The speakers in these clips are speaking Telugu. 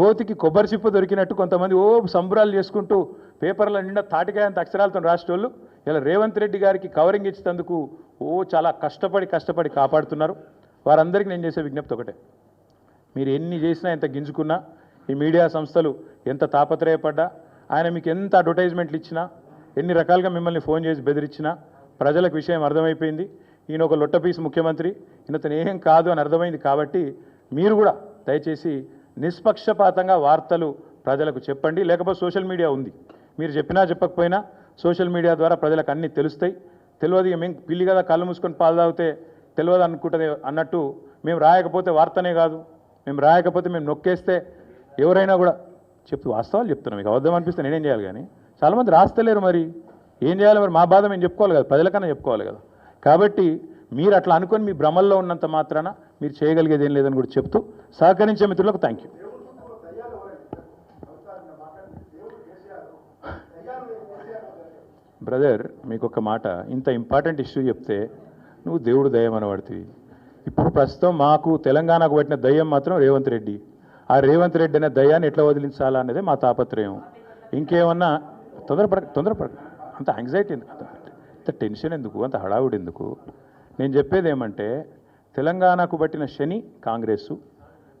కోతికి కొబ్బరి చిప్ప దొరికినట్టు కొంతమంది ఓ సంబరాలు చేసుకుంటూ పేపర్ల నిండా తాటికాయంత అక్షరాలతో రాసేటోళ్ళు. ఇలా రేవంత్ రెడ్డి గారికి కవరింగ్ ఇచ్చినందుకు ఓ చాలా కష్టపడి కష్టపడి కాపాడుతున్నారు. వారందరికీ నేను చేసే విజ్ఞప్తి ఒకటే. మీరు ఎన్ని చేసినా ఎంత గింజుకున్నా ఈ మీడియా సంస్థలు ఎంత తాపత్రయపడ్డా ఆయన మీకు ఎంత అడ్వర్టైజ్మెంట్లు ఇచ్చినా ఎన్ని రకాలుగా మిమ్మల్ని ఫోన్ చేసి బెదిరించినా ప్రజలకు విషయం అర్థమైపోయింది. ఈయన ఒక లొట్టపీసు ముఖ్యమంత్రి ఈయనతను ఏం కాదు అని అర్థమైంది కాబట్టి మీరు కూడా దయచేసి నిష్పక్షపాతంగా వార్తలు ప్రజలకు చెప్పండి. లేకపోతే సోషల్ మీడియా ఉంది. మీరు చెప్పినా చెప్పకపోయినా సోషల్ మీడియా ద్వారా ప్రజలకు అన్నీ తెలుస్తాయి. తెలియదు ఇక మేము పిల్లి కదా కళ్ళు మూసుకొని పాలు తాగితే తెలియదు అనుకుంటుంది అన్నట్టు మేము రాయకపోతే వార్తనే కాదు. మేము రాయకపోతే మేము నొక్కేస్తే ఎవరైనా కూడా చెప్తూ వాస్తవాలు చెప్తున్నాం. మీకు అబద్ధం అనిపిస్తే నేనేం చేయాలి కానీ చాలామంది రాస్తలేరు మరి. ఏం చేయాలి మరి? మా బాధ మేము చెప్పుకోవాలి కదా ప్రజలకన్నా చెప్పుకోవాలి కదా. కాబట్టి మీరు అట్లా అనుకొని మీ భ్రమల్లో ఉన్నంత మాత్రాన మీరు చేయగలిగేది ఏం లేదని కూడా చెప్తూ సహకరించే మిత్రులకు థ్యాంక్ యూ బ్రదర్ మీకు ఒక మాట ఇంత ఇంపార్టెంట్ ఇష్యూ చెప్తే నువ్వు దేవుడు దయ్యం అనబడుతుంది ఇప్పుడు ప్రస్తుతం మాకు తెలంగాణకు పట్టిన దయ్యం మాత్రం రేవంత్ రెడ్డి. ఆ రేవంత్ రెడ్డి అనే దయ్యాన్ని ఎట్లా వదిలించాలా అనేది మా తాపత్రయం. ఇంకేమన్నా తొందరపడ తొందరపడ అంత యాంగ్జైటీ ఎందుకు? అంత టెన్షన్ ఎందుకు? అంత హడావుడి ఎందుకు నేను చెప్పేది ఏమంటే తెలంగాణకు పట్టిన శని కాంగ్రెస్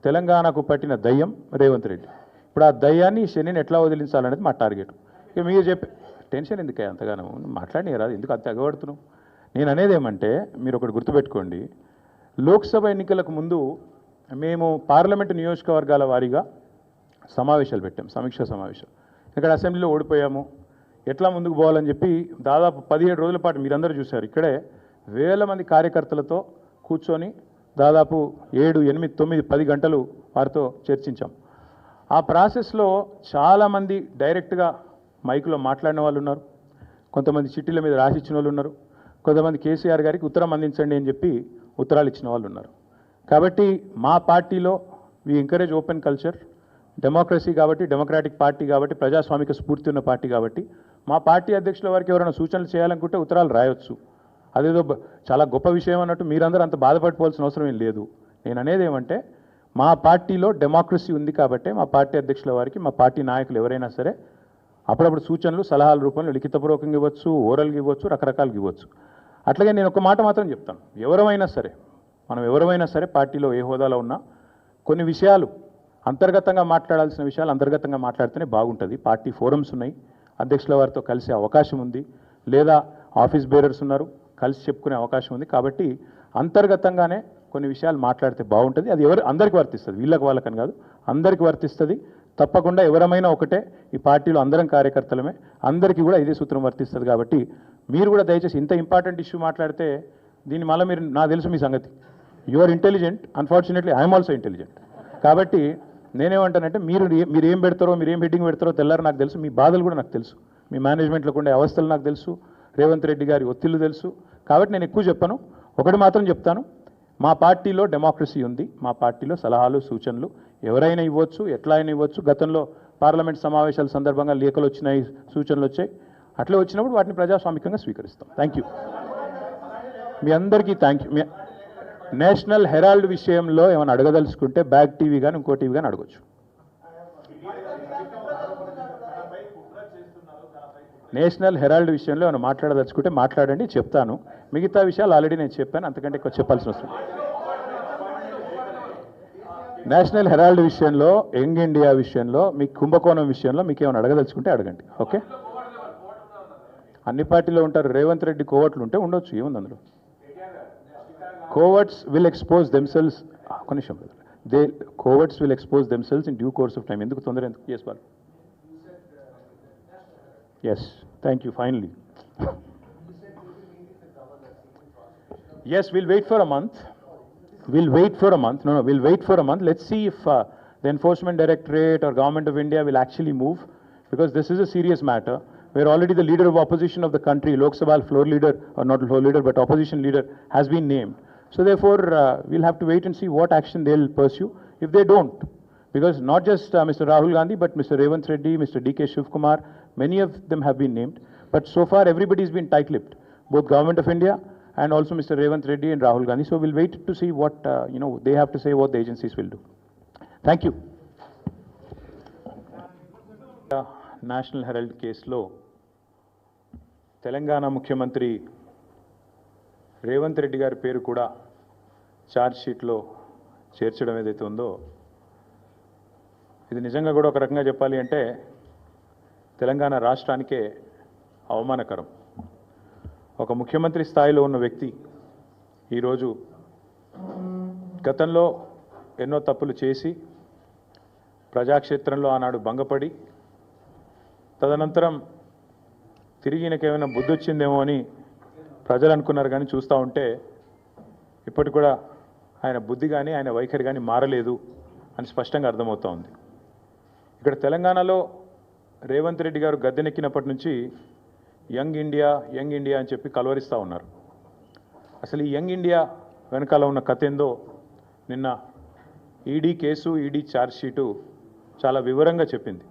తెలంగాణకు పట్టిన దయ్యం రేవంత్ రెడ్డి. ఇప్పుడు ఆ దయ్యాన్ని శనిని ఎట్లా వదిలించాలనేది మా టార్గెట్. ఇక మీరు చెప్పే టెన్షన్ ఎందుకే అంతగానో? మాట్లాడిన రాదు. ఎందుకు అంత ఎగబడుతున్నావు? నేను అనేది ఏమంటే మీరు ఒకటి గుర్తుపెట్టుకోండి. లోక్సభ ఎన్నికలకు ముందు మేము పార్లమెంటు నియోజకవర్గాల వారీగా సమావేశాలు పెట్టాం సమీక్షా సమావేశం ఇక్కడ అసెంబ్లీలో ఓడిపోయాము. ఎట్లా ముందుకు పోవాలని చెప్పి దాదాపు పదిహేడు రోజుల పాటు మీరందరూ చూశారు. ఇక్కడే వేల మంది కార్యకర్తలతో కూర్చొని దాదాపు ఏడు ఎనిమిది తొమ్మిది పది గంటలు వారితో చర్చించాం. ఆ ప్రాసెస్లో చాలామంది డైరెక్ట్గా మైకులో మాట్లాడిన వాళ్ళు ఉన్నారు. కొంతమంది చిట్టీల మీద రాసిచ్చిన వాళ్ళు ఉన్నారు. కొంతమంది కేసీఆర్ గారికి ఉత్తరం అందించండి అని చెప్పి ఉత్తరాలు ఇచ్చిన వాళ్ళు ఉన్నారు. కాబట్టి మా పార్టీలో we encourage open culture democracy కాబట్టి డెమోక్రాటిక్ పార్టీ కాబట్టి ప్రజాస్వామిక స్ఫూర్తి ఉన్న పార్టీ కాబట్టి మా పార్టీ అధ్యక్షుల వారికి ఎవరైనా సూచనలు చేయాలనుకుంటే ఉత్తరాలు రాయొచ్చు. అదేదో చాలా గొప్ప విషయం అన్నట్టు మీరందరూ అంత బాధపడిపోవాల్సిన అవసరం ఏం లేదు. నేను అనేది ఏమంటే మా పార్టీలో డెమోక్రసీ ఉంది కాబట్టి మా పార్టీ అధ్యక్షుల వారికి మా పార్టీ నాయకులు ఎవరైనా సరే అప్పుడప్పుడు సూచనలు సలహాల రూపంలో లిఖితపూర్వకంగా ఇవ్వచ్చు ఓరల్గా ఇవ్వచ్చు రకరకాలుగా ఇవ్వచ్చు. అట్లాగే నేను ఒక మాట మాత్రం చెప్తాను. ఎవరమైనా సరే మనం ఎవరమైనా సరే పార్టీలో ఏ హోదాలో ఉన్నా కొన్ని విషయాలు అంతర్గతంగా మాట్లాడాల్సిన విషయాలు అంతర్గతంగా మాట్లాడితేనే బాగుంటుంది. పార్టీ ఫోరమ్స్ ఉన్నాయి. అధ్యక్షుల వారితో కలిసే అవకాశం ఉంది. లేదా ఆఫీస్ బేరర్స్ ఉన్నారు. కలిసి చెప్పుకునే అవకాశం ఉంది. కాబట్టి అంతర్గతంగానే కొన్ని విషయాలు మాట్లాడితే బాగుంటుంది. అది ఎవరు అందరికీ వర్తిస్తుంది. వీళ్ళకి వాళ్ళకని కాదు. అందరికీ వర్తిస్తుంది. తప్పకుండా ఎవరమైనా ఒకటే ఈ పార్టీలో అందరం కార్యకర్తలమే. అందరికీ కూడా ఇదే సూత్రం వర్తిస్తుంది కాబట్టి మీరు కూడా దయచేసి ఇంత ఇంపార్టెంట్ ఇష్యూ మాట్లాడితే దీని మళ్ళీ మీరు నాకు తెలుసు మీ సంగతి. You are intelligent unfortunately I'm also intelligent కాబట్టి నేనేమంటానంటే మీరు మీరు ఏం పెడతారో మీరు ఏం హెడ్డింగ్ పెడతారో తెల్లారు నాకు తెలుసు. మీ బాధలు కూడా నాకు తెలుసు. మీ మేనేజ్మెంట్లో ఉండే అవస్థలు నాకు తెలుసు. రేవంత్ రెడ్డి గారి ఒత్తిళ్ళు తెలుసు. కాబట్టి నేను ఎక్కువ చెప్పను. ఒకటి మాత్రం చెప్తాను. మా పార్టీలో డెమోక్రసీ ఉంది. మా పార్టీలో సలహాలు సూచనలు ఎవరైనా ఇవ్వచ్చు ఎట్లా అయినా ఇవ్వచ్చు. గతంలో పార్లమెంట్ సమావేశాల సందర్భంగా లేఖలు వచ్చినాయి సూచనలు వచ్చాయి. అట్లా వచ్చినప్పుడు వాటిని ప్రజాస్వామికంగా స్వీకరిస్తాం. థ్యాంక్ యూ మీ అందరికీ థ్యాంక్ యూ మీ నేషనల్ హెరాల్డ్ విషయంలో ఏమైనా అడగదలుచుకుంటే బ్యాక్ టీవీ కానీ ఇంకో టీవీ కానీ అడగచ్చు. నేషనల్ హెరాల్డ్ విషయంలో ఏమైనా మాట్లాడదలుచుకుంటే మాట్లాడండి చెప్తాను. మిగతా విషయాలు ఆల్రెడీ నేను చెప్పాను అంతకంటే ఎక్కువ చెప్పాల్సిన అవసరం నేషనల్ హెరాల్డ్ విషయంలో యంగ్ ఇండియా విషయంలో మీ కుంభకోణం విషయంలో మీకు ఏమైనా అడగదలుచుకుంటే అడగండి ఓకే? అన్ని పార్టీలో ఉంటారు రేవంత్ రెడ్డి కోవట్లు ఉంటే ఉండొచ్చు ఏముంది అందులో? కోవర్ట్స్ విల్ ఎక్స్పోజ్ దెమ్సెల్స్ ఒక నిమిషం they coverts will expose themselves in due course of time ఎందుకు తొందర ఎందుకు? చేసుకోవాలి yes Thank you, finally. yes, we'll wait for a month. We'll wait for a month. No, no, we'll wait for a month. Let's see if uh, the Enforcement Directorate or Government of India will actually move because this is a serious matter. We're already the leader of opposition of the country, Lok Sabha floor leader, or not floor leader, but opposition leader has been named. So therefore, uh, we'll have to wait and see what action they'll pursue if they don't. Because not just uh, Mr. Rahul Gandhi, but Mr. Revanth Reddy, Mr. D.K. Shivkumar, many of them have been named but so far everybody has been tight-lipped both government of india and also Mr. Revanth Reddy and Rahul Gandhi. So we'll wait to see what, uh, you know, they have to say, what the agencies will do. Thank you. National Herald కేసులో తెలంగాణ ముఖ్యమంత్రి రేవంత్ రెడ్డి గారి పేరు కూడా ఛార్జ్ షీట్లో చేర్చడం ఏదైతే ఉందో ఇది నిజంగా కూడా ఒక రకంగా చెప్పాలి అంటే తెలంగాణ రాష్ట్రానికే అవమానకరం. ఒక ముఖ్యమంత్రి స్థాయిలో ఉన్న వ్యక్తి ఈరోజు గతంలో ఎన్నో తప్పులు చేసి ప్రజాక్షేత్రంలో ఆనాడు భంగపడి తదనంతరం తిరిగి ఈయనకేమైనా బుద్ధి వచ్చిందేమో అని ప్రజలు అనుకున్నారు కానీ చూస్తూ ఉంటే ఇప్పటికి కూడా ఆయన బుద్ధి కానీ ఆయన వైఖరి కానీ మారలేదు అని స్పష్టంగా అర్థమవుతూ ఉంది. ఇక్కడ తెలంగాణలో రేవంత్ రెడ్డి గారు గద్దెనెక్కినప్పటి నుంచి యంగ్ ఇండియా యంగ్ ఇండియా అని చెప్పి కలవరిస్తూ ఉన్నారు. అసలు ఈ యంగ్ ఇండియా వెనకాల ఉన్న కథ ఏందో నిన్న ED case ED charge sheet చాలా వివరంగా చెప్పింది.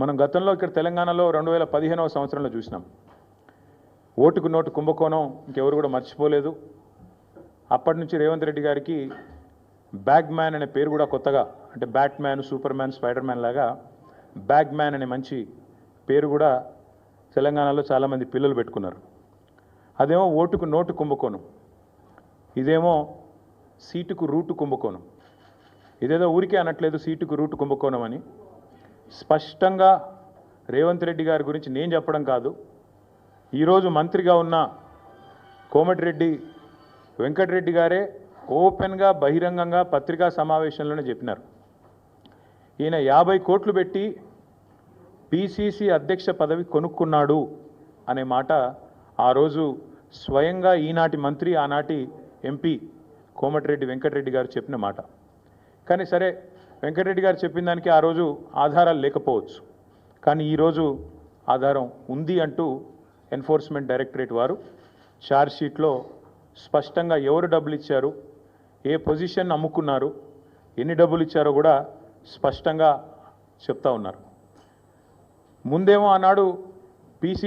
మనం గతంలో ఇక్కడ తెలంగాణలో రెండు వేల పదిహేనవ సంవత్సరంలో చూసినాం. ఓటుకు నోటు కుంభకోణం ఇంకెవరు కూడా మర్చిపోలేదు. అప్పటి నుంచి రేవంత్ రెడ్డి గారికి బ్యాగ్ మ్యాన్ అనే పేరు కూడా కొత్తగా అంటే Batman Superman Spiderman లాగా బ్యాగ్ మ్యాన్ అనే మంచి పేరు కూడా తెలంగాణలో చాలామంది పిల్లలు పెట్టుకున్నారు. అదేమో ఓటుకు నోటు కుంభకోణం. ఇదేమో సీటుకు రూటు కుంభకోణం. ఇదేదో ఊరికే అనట్లేదు సీటుకు రూటు కుంభకోణం అని. స్పష్టంగా రేవంత్ రెడ్డి గారి గురించి నేను చెప్పడం కాదు. ఈరోజు మంత్రిగా ఉన్న కోమటిరెడ్డి వెంకటరెడ్డి గారే ఓపెన్గా బహిరంగంగా పత్రికా సమావేశంలోనే చెప్పినారు. ఈయన యాభై కోట్లు పెట్టి పిసిసి అధ్యక్ష పదవి కొనుక్కున్నాడు అనే మాట ఆ రోజు స్వయంగా ఈనాటి మంత్రి ఆనాటి ఎంపీ కోమటిరెడ్డి వెంకటరెడ్డి గారు చెప్పిన మాట. కానీ సరే వెంకటరెడ్డి గారు చెప్పిన దానికి ఆ రోజు ఆధారాలు లేకపోవచ్చు. కానీ ఈరోజు ఆధారం ఉంది అంటూ ఎన్ఫోర్స్మెంట్ డైరెక్టరేట్ వారు ఛార్జ్ షీట్లో స్పష్టంగా ఎవరు డబ్బులు ఇచ్చారు ఏ పొజిషన్ అమ్ముకున్నారు ఎన్ని డబ్బులు ఇచ్చారో కూడా స్పష్టంగా చెప్తా ఉన్నారు. ముందేమో ఆనాడు పీసీసీ